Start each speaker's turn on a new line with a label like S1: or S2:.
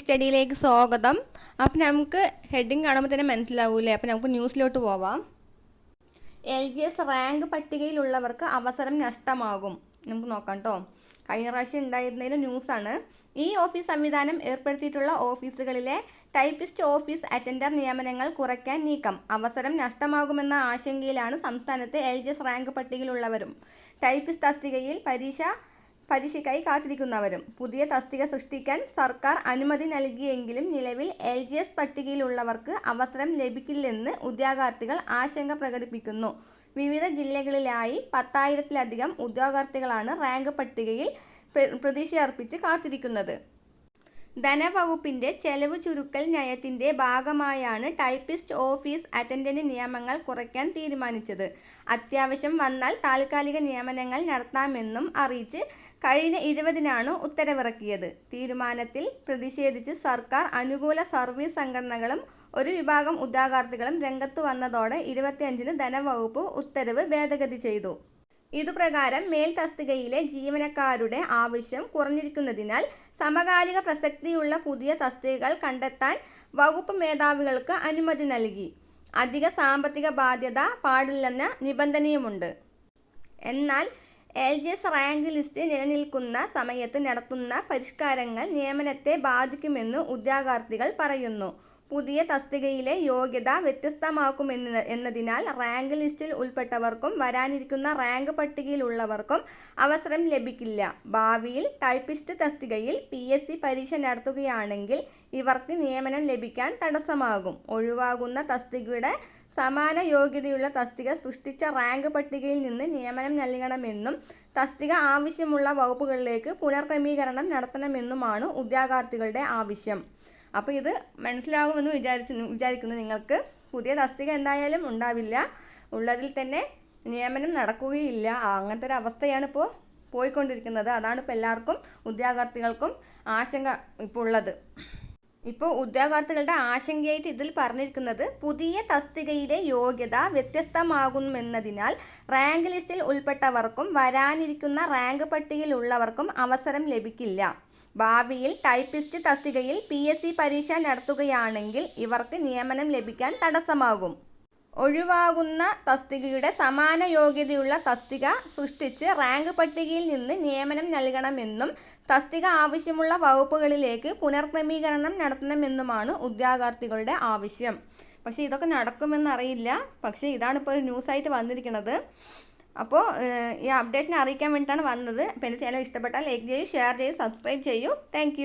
S1: സ്റ്റഡിയിലേക്ക് സ്വാഗതം. അപ്പം നമുക്ക് ഹെഡിങ് കാണുമ്പോൾ തന്നെ മനസ്സിലാവൂലേ അപ്പം നമുക്ക് ന്യൂസിലോട്ട് പോവാം. എൽ ജി എസ് റാങ്ക് പട്ടികയിലുള്ളവർക്ക് അവസരം നഷ്ടമാകും. നമുക്ക് നോക്കാം കേട്ടോ കഴിഞ്ഞ പ്രാവശ്യം ഉണ്ടായിരുന്നതിൽ ന്യൂസാണ്. ഈ ഓഫീസ് സംവിധാനം ഏർപ്പെടുത്തിയിട്ടുള്ള ഓഫീസുകളിലെ ടൈപ്പിസ്റ്റ് ഓഫീസ് അറ്റൻഡർ നിയമനങ്ങൾ കുറയ്ക്കാൻ നീക്കം. അവസരം നഷ്ടമാകുമെന്ന ആശങ്കയിലാണ് സംസ്ഥാനത്തെ എൽ ജി എസ് റാങ്ക് പട്ടികയിലുള്ളവരും. ടൈപ്പിസ്റ്റ് തസ്തികയിൽ പരീക്ഷ പരീക്ഷയ്ക്കായി കാത്തിരിക്കുന്നവരും. പുതിയ തസ്തിക സൃഷ്ടിക്കാൻ സർക്കാർ അനുമതി നൽകിയെങ്കിലും നിലവിൽ എൽ ജി എസ് പട്ടികയിലുള്ളവർക്ക് അവസരം ലഭിക്കില്ലെന്ന് ഉദ്യോഗാർത്ഥികൾ ആശങ്ക പ്രകടിപ്പിക്കുന്നു. വിവിധ ജില്ലകളിലായി പത്തായിരത്തിലധികം ഉദ്യോഗാർത്ഥികളാണ് റാങ്ക് പട്ടികയിൽ പ്ര- പ്രതീക്ഷയർപ്പിച്ച് കാത്തിരിക്കുന്നത്. ധനവകുപ്പിന്റെ ചെലവ് ചുരുക്കൽ നയത്തിന്റെ ഭാഗമായാണ് ടൈപ്പിസ്റ്റ് ഓഫീസ് അറ്റൻഡന്റ് നിയമങ്ങൾ കുറയ്ക്കാൻ തീരുമാനിച്ചത്. അത്യാവശ്യം വന്നാൽ താൽക്കാലിക നിയമനങ്ങൾ നടത്താമെന്നും അറിയിച്ച് കഴിഞ്ഞ ഇരുപതിനാണ് ഉത്തരവിറക്കിയത്. തീരുമാനത്തിൽ പ്രതിഷേധിച്ച് സർക്കാർ അനുകൂല സർവീസ് സംഘടനകളും ഒരു വിഭാഗം ഉദ്യോഗാർത്ഥികളും രംഗത്തു വന്നതോടെ ഇരുപത്തിയഞ്ചിന് ധനവകുപ്പ് ഉത്തരവ് ഭേദഗതി ചെയ്തു. ഇതുപ്രകാരം മേൽ തസ്തികയിലെ ജീവനക്കാരുടെ ആവശ്യം കുറഞ്ഞിരിക്കുന്നതിനാൽ സമകാലിക പ്രസക്തിയുള്ള പുതിയ തസ്തികകൾ കണ്ടെത്താൻ വകുപ്പ് മേധാവികൾക്ക് അനുമതി നൽകി. അധിക സാമ്പത്തിക ബാധ്യത പാടില്ലെന്ന നിബന്ധനയുമുണ്ട്. എന്നാൽ L G S rank list നിലനിൽക്കുന്ന സമയത്ത് നടത്തുന്ന പരിഷ്കാരങ്ങൾ നിയമനത്തെ ബാധിക്കുമെന്ന് ഉദ്യോഗാർത്ഥികൾ പറയുന്നു. പുതിയ തസ്തികയിലെ യോഗ്യത വ്യത്യസ്തമാക്കുമെന്ന എന്നതിനാൽ റാങ്ക് ലിസ്റ്റിൽ ഉൾപ്പെട്ടവർക്കും വരാനിരിക്കുന്ന റാങ്ക് പട്ടികയിലുള്ളവർക്കും അവസരം ലഭിക്കില്ല. ഭാവിയിൽ ടൈപ്പിസ്റ്റ് തസ്തികയിൽ പി എസ് സി പരീക്ഷ നടത്തുകയാണെങ്കിൽ ഇവർക്ക് നിയമനം ലഭിക്കാൻ തടസ്സമാകും. ഒഴിവാകുന്ന തസ്തികയുടെ സമാന യോഗ്യതയുള്ള തസ്തിക സൃഷ്ടിച്ച റാങ്ക് പട്ടികയിൽ നിന്ന് നിയമനം നൽകണമെന്നും തസ്തിക ആവശ്യമുള്ള വകുപ്പുകളിലേക്ക് പുനർക്രമീകരണം നടത്തണമെന്നുമാണ് ഉദ്യോഗാർത്ഥികളുടെ ആവശ്യം. അപ്പോൾ ഇത് മനസ്സിലാകുമെന്ന് വിചാരിച്ച് വിചാരിക്കുന്നു നിങ്ങൾക്ക്. പുതിയ തസ്തിക എന്തായാലും ഉണ്ടാവില്ല. ഉള്ളതിൽ തന്നെ നിയമനം നടക്കുകയില്ല. അങ്ങനത്തെ ഒരു അവസ്ഥയാണ് ഇപ്പോൾ പോയിക്കൊണ്ടിരിക്കുന്നത്. അതാണ് ഇപ്പോൾ എല്ലാവർക്കും ഉദ്യോഗാർത്ഥികൾക്കും ആശങ്ക ഇപ്പോൾ ഉള്ളത്. ഇപ്പോൾ ഉദ്യോഗാർത്ഥികളുടെ ആശങ്കയായിട്ട് ഇതിൽ പറഞ്ഞിരിക്കുന്നത് പുതിയ തസ്തികയിലെ യോഗ്യത വ്യത്യസ്തമാകുമെന്നതിനാൽ റാങ്ക് ലിസ്റ്റിൽ ഉൾപ്പെട്ടവർക്കും വരാനിരിക്കുന്ന റാങ്ക് പട്ടികയിലുള്ളവർക്കും അവസരം ലഭിക്കില്ല. ഭാവിയിൽ ടൈപ്പിസ്റ്റ് തസ്തികയിൽ പി എസ് സി പരീക്ഷ നടത്തുകയാണെങ്കിൽ ഇവർക്ക് നിയമനം ലഭിക്കാൻ തടസ്സമാകും. ഒഴിവാകുന്ന തസ്തികയുടെ സമാന യോഗ്യതയുള്ള തസ്തിക സൃഷ്ടിച്ച് റാങ്ക് പട്ടികയിൽ നിന്ന് നിയമനം നൽകണമെന്നും തസ്തിക ആവശ്യമുള്ള വകുപ്പുകളിലേക്ക് പുനർക്രമീകരണം നടത്തണമെന്നുമാണ് ഉദ്യോഗാർത്ഥികളുടെ ആവശ്യം. പക്ഷേ ഇതൊക്കെ നടക്കുമെന്നറിയില്ല പക്ഷേ ഇതാണ് ഇപ്പോൾ ഒരു ന്യൂസായിട്ട് വന്നിരിക്കുന്നത്. അപ്പോൾ ഈ അപ്ഡേഷൻ അറിയിക്കാൻ വേണ്ടിയിട്ടാണ് വന്നത്. അപ്പോൾ എന്റെ ചാനൽ ഇഷ്ടപ്പെട്ടാൽ ലൈക്ക് ചെയ്യൂ ഷെയർ ചെയ്യൂ സബ്സ്ക്രൈബ് ചെയ്യൂ. താങ്ക്